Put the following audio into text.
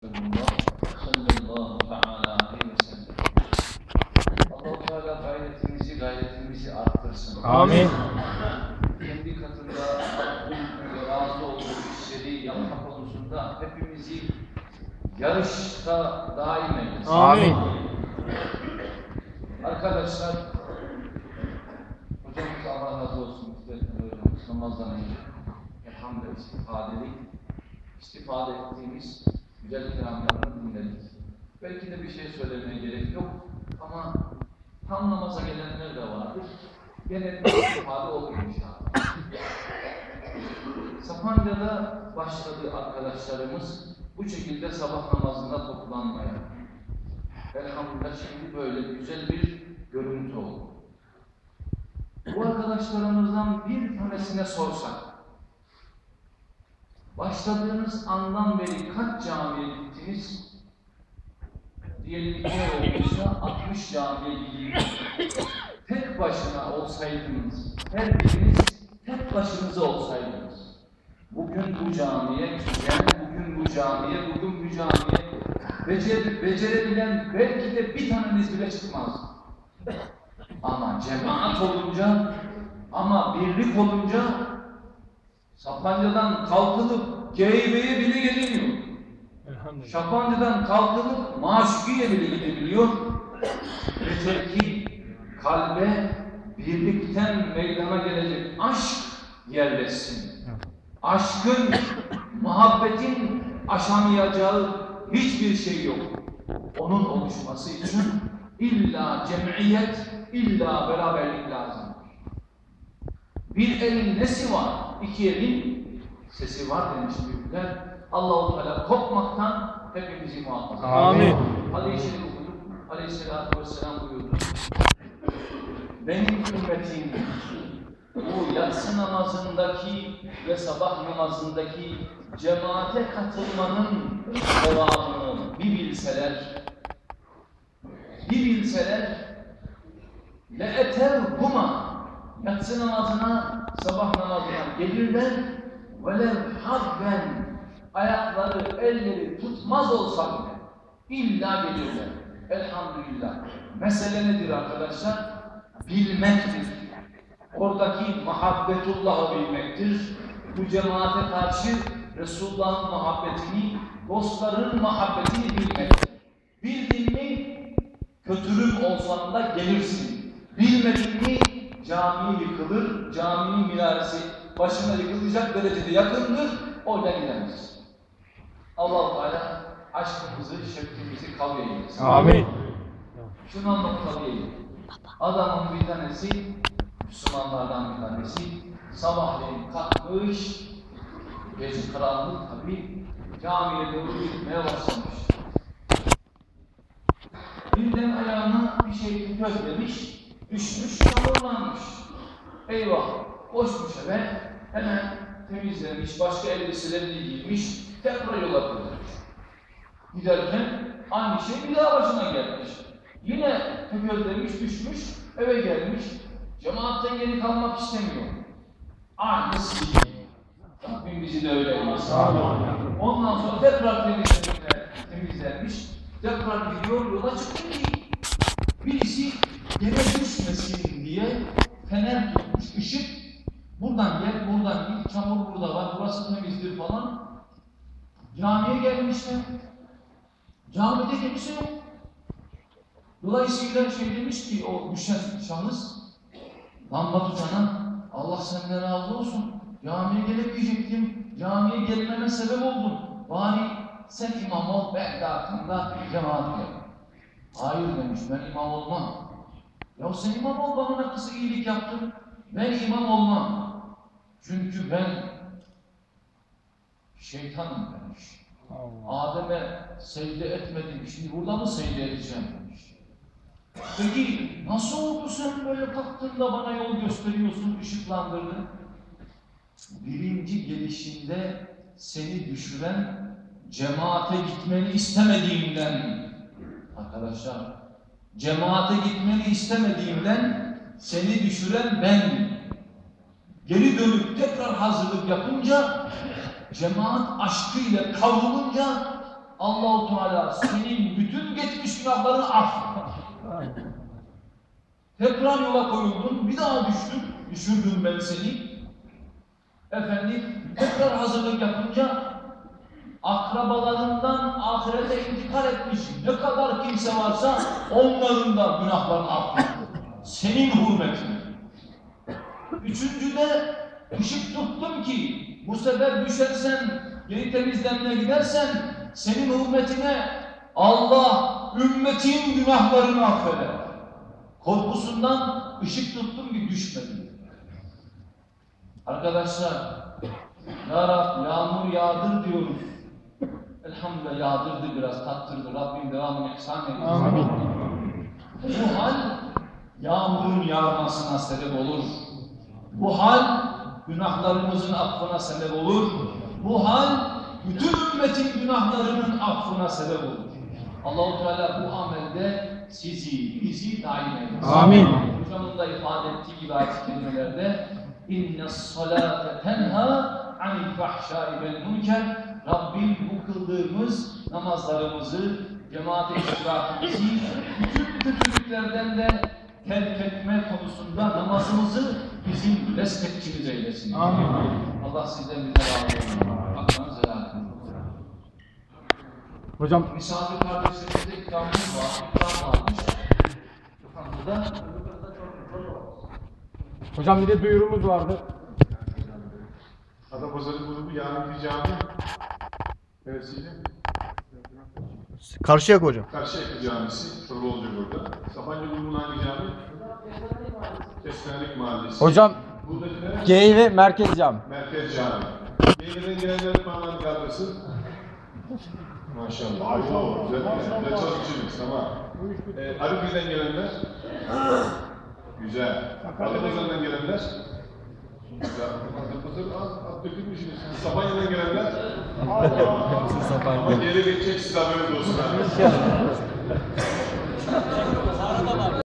sallallahu teala aleyhi ve sellem. Allah-u Teala gayretimizi gayretimizi arttırsın. Amin. Kendi katında Rabbim ve razı olduğu işleri yapma konusunda hepimizi yarışta daim eylesin. Amin. Arkadaşlar, hocamız Allah razı olsun. Hocamız namazdan önce elhamdülillah istifadeli, istifade ettiğimiz güzel kelamlarını dinledik. Belki de bir şey söylemeye gerek yok ama tam namaza gelenler de vardır. Gene bir istifade olur inşallah. Sapanca'da başladı arkadaşlarımız bu şekilde sabah namazında toplanmaya. Elhamdülillah şimdi böyle güzel bir görüntü oldu. Bu arkadaşlarımızdan bir tanesine sorsak, başladığınız andan beri kaç camiye gittiniz? Diyelim iki ay olmuşsa 60 camiye gittiniz. Tek başına olsaydınız, her biriniz tek başınıza olsaydınız, bugün bu camiye giden, bugün bu camiye, bugün bu camiye becer, becerebilen belki de bir taneniz bile çıkmaz. Ama cemaat olunca, ama birlik olunca Sapanca'dan kalkılıp Geybe'ye bile geliniyor. Şapanca'dan kalkılıp Maşukiye bile gidebiliyor. Yeter ki kalbe birlikten meydana gelecek aşk yerleşsin. Aşkın, muhabbetin aşamayacağı hiçbir şey yok. Onun oluşması için illa cemiyet, illa beraberlik lazım. Bir elin nesi var? İki elin sesi var demiş büyükler. Allah-u Teala kopmaktan hepimizi muhafaza. Amin. Şerif okuduk. Aleyhisselatü Vesselam buyurdu. Benim ümmetim bu yatsı namazındaki ve sabah namazındaki cemaate katılmanın sevabını bir bilseler, bir bilseler huma yatsı namazına, sabah namazına gelirler ve lev harben ayakları, elleri tutmaz olsa bile illa gelirler. Elhamdülillah. Mesele nedir arkadaşlar? Bilmektir. Oradaki muhabbetullah'ı bilmektir. Bu cemaate karşı Resulullah'ın muhabbetini, dostların muhabbetini bilmektir. Bildin mi kötürüm olsan da gelirsin. Bilmedin mi cami yıkılır, caminin minaresi başına yıkılacak derecede yakındır, orada gidemez. Allah-u Teala aşkımızı, şefkimizi kavga eylesin. Amin. Şunu anlatmalıyım. Adamın bir tanesi, Müslümanlardan bir tanesi, sabahleyin kalkmış, gece karanlık tabi, camiye doğru gitmeye başlamış. Birden ayağına bir şey gözlemiş, düşmüş, çamurlanmış. Eyvah, koşmuş eve, hemen temizlemiş, başka elbiselerini giymiş, tekrar yola koyulmuş. Giderken aynı şey bir daha başına gelmiş. Yine tökezlemiş, düşmüş, eve gelmiş. Cemaatten geri kalmak istemiyor. Aynısı gibi. Rabbim bizi de öyle eylesin. Ondan sonra tekrar temizlenmiş, temizlenmiş. Tekrar gidiyor, yola çıktı ki yere düşmesin diye fener tutmuş, ışık. Buradan gel, buradan git, çamur burada var, burası temizdir falan. Camiye gelmişler. Camide kimse yok. Dolayısıyla şey demiş ki o düşen şahıs, lamba tutana Allah senden razı olsun. Camiye gelemeyecektim. Camiye gelmeme sebep oldun. Bari sen imam ol, ben de arkanda cemaat gel. Hayır demiş, ben imam olmam. Ya sen imam ol, bana kısa iyilik yaptın. Ben imam olmam. Çünkü ben şeytanım demiş. Adem'e secde etmedim, şimdi burada mı secde edeceğim demiş. Peki nasıl oldu sen böyle kalktığında bana yol gösteriyorsun, ışıklandırdın? Birinci gelişinde seni düşüren cemaate gitmeni istemediğimden arkadaşlar cemaate gitmeni istemediğimden seni düşüren ben geri dönüp tekrar hazırlık yapınca cemaat aşkıyla kavrulunca Allahu Teala senin bütün geçmiş günahlarını affeder. Tekrar yola koyuldun, bir daha düştün, düşürdüm ben seni. Efendim, tekrar hazırlık yapınca akrabalarından ahirete intikal etmiş ne kadar kimse varsa onların da günahlarını affet. Senin hürmetine. Üçüncüde ışık tuttum ki bu sefer düşersen, geri temizlenmeye gidersen senin hürmetine Allah ümmetin günahlarını affeder. Korkusundan ışık tuttum ki düşmedim. Arkadaşlar, Ya Rab yağmur yağdır diyoruz. Elhamdülillah yağdırdı biraz, tattırdı. Rabbim devamını ihsan eylesin. Amin. Bu hal yağmurun yağmasına sebep olur. Bu hal günahlarımızın affına sebep olur. Bu hal bütün ümmetin günahlarının affına sebep olur. Allahu Teala bu amelde sizi, bizi daim eylesin. Amin. Hocamın da ifade ettiği gibi ayet kelimelerde inne salate tenha anil fahşai vel münker Rabbim bu kıldığımız namazlarımızı, cemaate iştirakimizi, bütün kötülüklerden de terk etme konusunda namazımızı bizim destekçimiz eylesin. Amin. Allah sizden bize razı olsun. Hakkınızı helal edin. Hocam Misafir kardeşlerimizde ikramımız var, ikram varmış. Burada hocam bir de duyurumuz vardı. Adapazarı grubu yarın bir cami. Neresiyle? Karşıyak hocam. Karşıyaka Camisi. Çorluolcu burada. Sabancı grubunun hangi cami? Kesmelik Mahallesi. Hocam Buradakiler G ve Merkez Cami. Merkez Cami. Yeniden gelenler parmağını kaldırsın. Maşallah. Allah güzel. Güzel çalışmışsınız. Tamam. Ee, Arıköy'den gelenler. Güzel. Adapazarı'ndan gelenler. Güzel. Adapazarı az, az dökülmüşsünüz. Sabanya'dan gelenler. Ama ele geçecek size haberiniz olsun. ha.